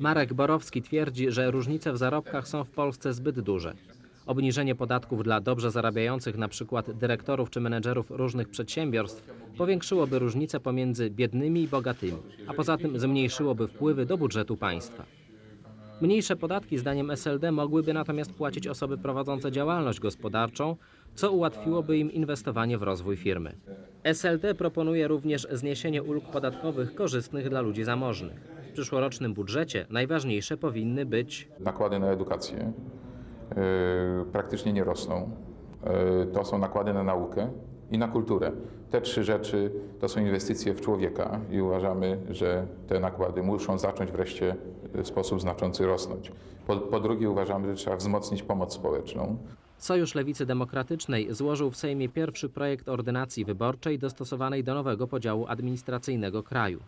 Marek Borowski twierdzi, że różnice w zarobkach są w Polsce zbyt duże. Obniżenie podatków dla dobrze zarabiających, przykład dyrektorów czy menedżerów różnych przedsiębiorstw, powiększyłoby różnice pomiędzy biednymi i bogatymi, a poza tym zmniejszyłoby wpływy do budżetu państwa. Mniejsze podatki, zdaniem SLD, mogłyby natomiast płacić osoby prowadzące działalność gospodarczą, co ułatwiłoby im inwestowanie w rozwój firmy. SLD proponuje również zniesienie ulg podatkowych korzystnych dla ludzi zamożnych. W przyszłorocznym budżecie najważniejsze powinny być Nakłady na edukację e, praktycznie nie rosną. E, To są nakłady na naukę i na kulturę. Te trzy rzeczy to są inwestycje w człowieka i uważamy, że te nakłady muszą zacząć wreszcie w sposób znaczący rosnąć. Po, po drugie uważamy, że trzeba wzmocnić pomoc społeczną. Sojusz Lewicy Demokratycznej złożył w Sejmie pierwszy projekt ordynacji wyborczej dostosowanej do nowego podziału administracyjnego kraju.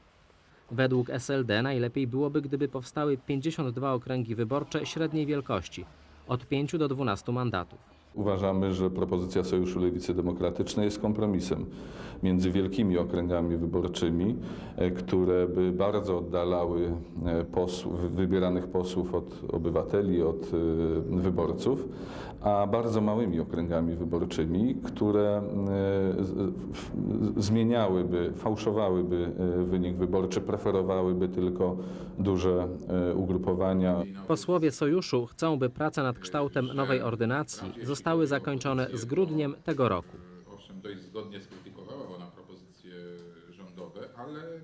Według SLD najlepiej byłoby, gdyby powstały 52 okręgi wyborcze średniej wielkości, od 5 do 12 mandatów. Uważamy, że propozycja Sojuszu Lewicy Demokratycznej jest kompromisem między wielkimi okręgami wyborczymi, e, które by bardzo oddalały e, posłów, wybieranych posłów od obywateli, od e, wyborców, a bardzo małymi okręgami wyborczymi, które zmieniałyby, fałszowałyby wynik wyborczy, preferowałyby tylko duże ugrupowania. Posłowie Sojuszu chcą, by prace nad kształtem nowej ordynacji zostały zakończone z grudniem tego roku. Owszem, dość zgodnie skrytykowała ona propozycje rządowe, ale